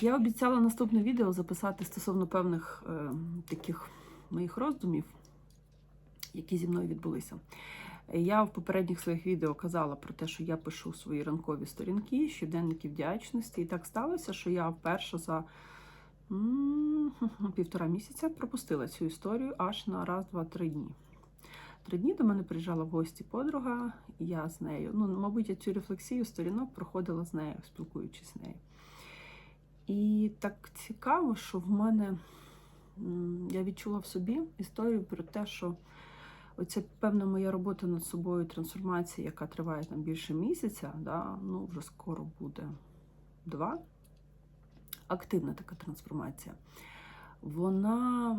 Я обіцяла наступне відео записати стосовно певних е, таких моїх роздумів, які зі мною відбулися. Я в попередніх своїх відео казала про те, що я пишу свої ранкові сторінки, щоденники вдячності. І так сталося, що я вперше за м, півтора місяця пропустила цю історію аж на раз, два, три дні. Три дні до мене приїжджала в гості подруга, і я з нею. Ну, мабуть, я цю рефлексію сторінок проходила з нею, спілкуючись з нею. І так цікаво, що в мене я відчула в собі історію про те, що оця певна моя робота над собою, трансформація, яка триває там більше місяця, да, ну вже скоро буде два. Активна така трансформація. Вона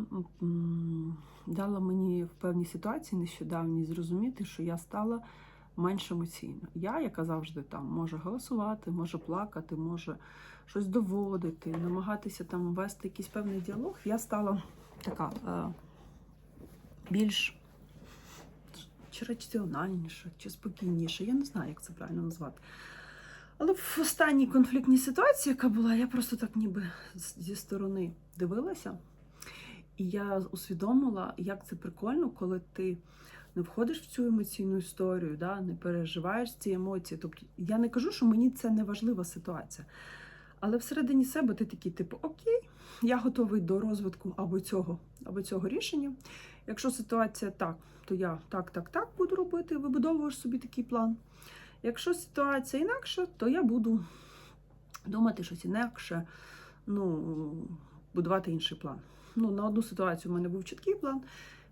дала мені в певній ситуації нещодавній зрозуміти, що я стала менш емоційно. Я, яка завжди там може голосувати, може плакати, може щось доводити, намагатися там вести якийсь певний діалог, я стала така е, більш чи раціональніша, чи спокійніша. Я не знаю, як це правильно назвати. Але в останній конфліктній ситуації, яка була, я просто так ніби зі сторони дивилася. І я усвідомила, як це прикольно, коли ти не входиш в цю емоційну історію, да, не переживаєш ці емоції. Тобто я не кажу, що мені це не важлива ситуація. Але всередині себе ти такий, типу, окей, я готовий до розвитку або цього, або цього рішення. Якщо ситуація так, то я так, так, так буду робити, вибудовуєш собі такий план. Якщо ситуація інакша, то я буду думати щось інакше, ну, будувати інший план. Ну, на одну ситуацію в мене був чіткий план,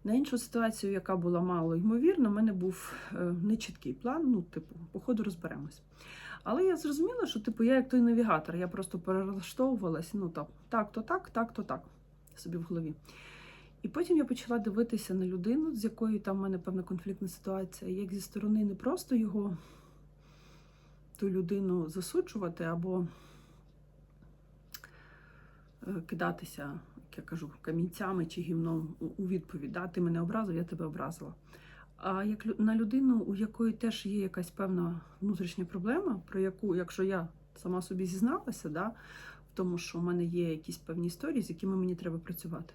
на іншу ситуацію, яка була мало ймовірна, в мене був е, нечіткий план. Ну, типу, по ходу розберемось. Але я зрозуміла, що типу, я як той навігатор, я просто перелаштовувалась, ну так, так, то так, так, то так, собі в голові. І потім я почала дивитися на людину, з якою там в мене певна конфліктна ситуація, як зі сторони не просто його ту людину засуджувати або е, кидатися, я кажу, камінцями чи гівном у відповідь. Да? Ти мене образив, я тебе образила. А як на людину, у якої теж є якась певна внутрішня проблема, про яку, якщо я сама собі зізналася, да, в тому, що в мене є якісь певні історії, з якими мені треба працювати,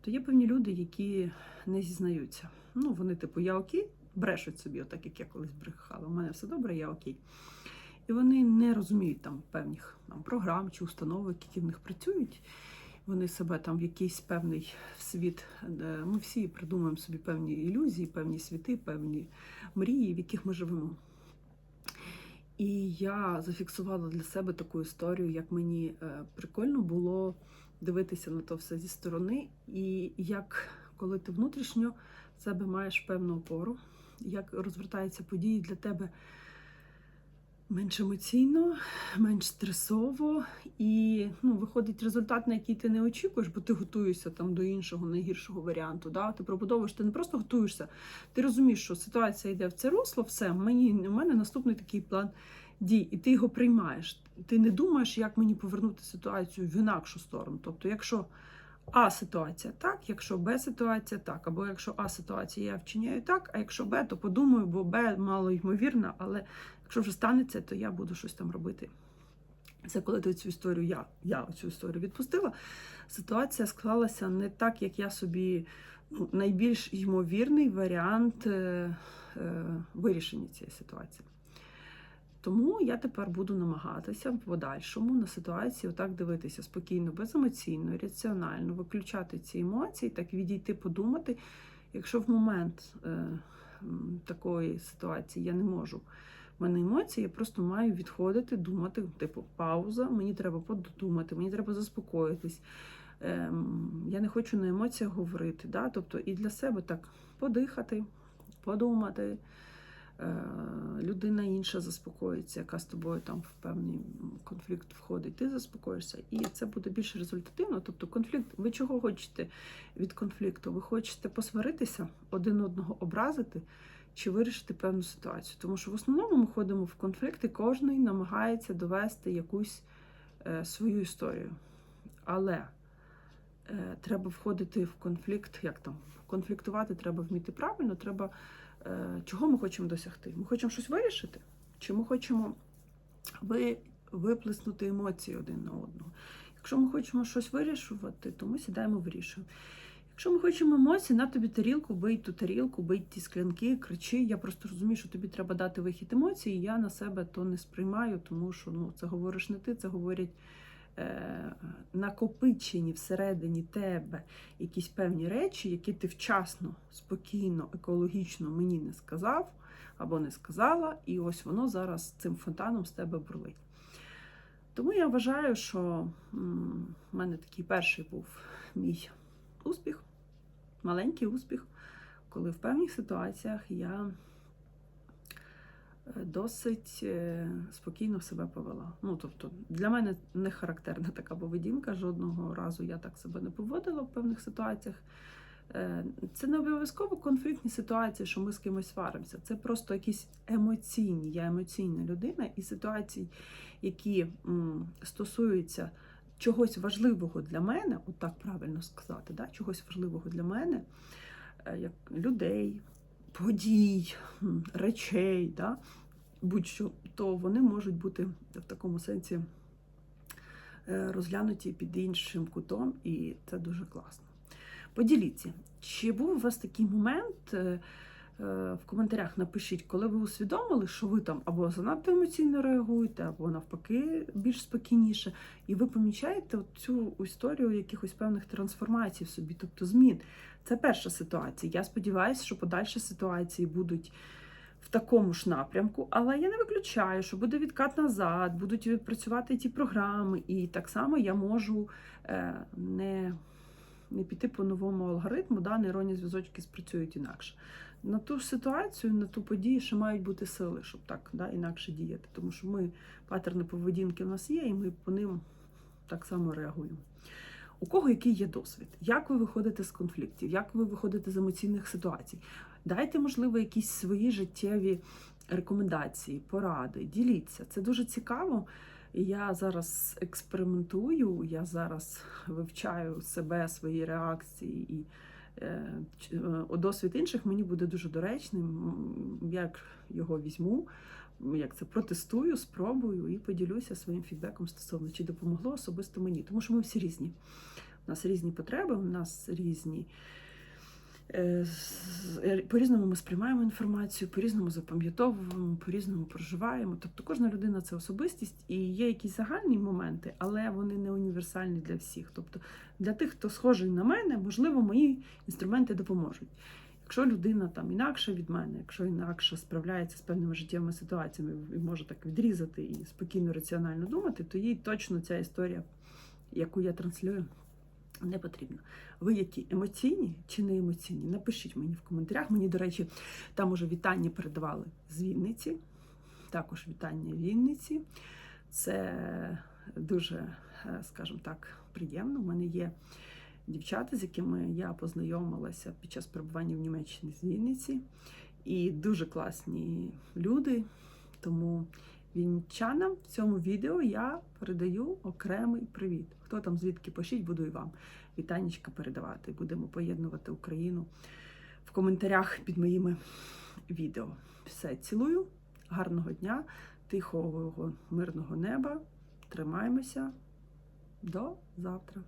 то є певні люди, які не зізнаються. Ну, вони, типу, я окей, брешуть собі, отак як я колись брехала. У мене все добре, я окей. І вони не розуміють там певних там, програм чи установок, які в них працюють. Вони себе там в якийсь певний світ. де Ми всі придумуємо собі певні ілюзії, певні світи, певні мрії, в яких ми живемо. І я зафіксувала для себе таку історію, як мені е, прикольно було дивитися на то все зі сторони, і як коли ти внутрішньо в себе маєш певну опору, як розвертаються події для тебе менш емоційно, менш стресово, і ну, виходить результат, на який ти не очікуєш, бо ти готуєшся там до іншого найгіршого варіанту. Да? Ти пробудовуєш, ти не просто готуєшся, ти розумієш, що ситуація йде в це русло, все, мені, у мене наступний такий план дій, і ти його приймаєш. Ти не думаєш, як мені повернути ситуацію в інакшу сторону. Тобто, якщо А ситуація так, якщо Б ситуація так, або якщо А ситуація я вчиняю так, а якщо Б, то подумаю, бо Б мало ймовірно, але якщо вже станеться, то я буду щось там робити. Це коли ти цю історію, я, я цю історію відпустила. Ситуація склалася не так, як я собі ну, найбільш ймовірний варіант е, е, вирішення цієї ситуації. Тому я тепер буду намагатися в подальшому на ситуації отак дивитися спокійно, беземоційно, раціонально, виключати ці емоції, так відійти, подумати. Якщо в момент е, такої ситуації я не можу, в мене емоції, я просто маю відходити, думати, типу, пауза, мені треба подумати, мені треба заспокоїтись. Ем, я не хочу на емоціях говорити. Да? Тобто і для себе так подихати, подумати. Е, людина інша заспокоїться, яка з тобою там в певний конфлікт входить, ти заспокоїшся, і це буде більш результативно. Тобто, конфлікт, ви чого хочете від конфлікту? Ви хочете посваритися, один одного образити чи вирішити певну ситуацію? Тому що в основному ми ходимо в конфлікт, і кожен намагається довести якусь е, свою історію. Але е, треба входити в конфлікт, як там конфліктувати треба вміти правильно, треба е, чого ми хочемо досягти? Ми хочемо щось вирішити? Чи ми хочемо ви, виплеснути емоції один на одного. Якщо ми хочемо щось вирішувати, то ми сідаємо вирішуємо. Якщо ми хочемо емоції, на тобі тарілку, бий ту тарілку, бий ті склянки, кричи. Я просто розумію, що тобі треба дати вихід емоцій, і я на себе то не сприймаю, тому що ну, це говориш не ти, це говорять е, накопичені всередині тебе якісь певні речі, які ти вчасно, спокійно, екологічно мені не сказав або не сказала, і ось воно зараз цим фонтаном з тебе бурлить. Тому я вважаю, що в мене такий перший був мій успіх, маленький успіх, коли в певних ситуаціях я е, досить е, спокійно себе повела. Ну, тобто, для мене не характерна така поведінка. Жодного разу я так себе не поводила в певних ситуаціях. Е, Це не обов'язково конфліктні ситуації, що ми з кимось сваримося. Це просто якісь емоційні. Я емоційна людина, і ситуації, які стосуються чогось важливого для мене, от так правильно сказати, да? чогось важливого для мене, е, як людей, подій, речей, да? будь-що, то вони можуть бути в такому сенсі е, розглянуті під іншим кутом, і це дуже класно. Поділіться, чи був у вас такий момент? Е, В коментарях напишіть, коли ви усвідомили, що ви там або занадто емоційно реагуєте, або навпаки більш спокійніше, і ви помічаєте цю історію якихось певних трансформацій в собі, тобто змін. Це перша ситуація. Я сподіваюся, що подальші ситуації будуть в такому ж напрямку, але я не виключаю, що буде відкат назад, будуть відпрацювати ті програми, і так само я можу е, не не піти по новому алгоритму, да, нейронні зв'язочки спрацюють інакше. На ту ж ситуацію, на ту подію ще мають бути сили, щоб так да, інакше діяти. Тому що ми патерни поведінки в нас є, і ми по ним так само реагуємо. У кого який є досвід? Як ви виходите з конфліктів? Як ви виходите з емоційних ситуацій? Дайте, можливо, якісь свої життєві рекомендації, поради, діліться. Це дуже цікаво. Я зараз експериментую, я зараз вивчаю себе, свої реакції і е, е, досвід інших мені буде дуже доречним. Як його візьму, як це протестую, спробую і поділюся своїм фідбеком стосовно чи допомогло особисто мені, тому що ми всі різні. У нас різні потреби, у нас різні. Е, е, По-різному ми сприймаємо інформацію, по-різному запам'ятовуємо, по-різному проживаємо. Тобто кожна людина це особистість, і є якісь загальні моменти, але вони не універсальні для всіх. Тобто для тих, хто схожий на мене, можливо, мої інструменти допоможуть. Якщо людина там інакша від мене, якщо інакше справляється з певними життєвими ситуаціями і може так відрізати і спокійно раціонально думати, то їй точно ця історія, яку я транслюю, не потрібна. Ви які емоційні чи не емоційні? Напишіть мені в коментарях. Мені, до речі, там уже вітання передавали з Вінниці. Також вітання Вінниці. Це дуже, е, скажімо так, приємно. У мене є дівчата, з якими я познайомилася під час перебування в Німеччині з Вінниці. І дуже класні люди. Тому вінничанам в цьому відео я передаю окремий привіт. Хто там звідки пишіть, буду і вам вітанечка передавати. Будемо поєднувати Україну в коментарях під моїми відео. Все, цілую, гарного дня, тихого, мирного неба. Тримаємося. До завтра.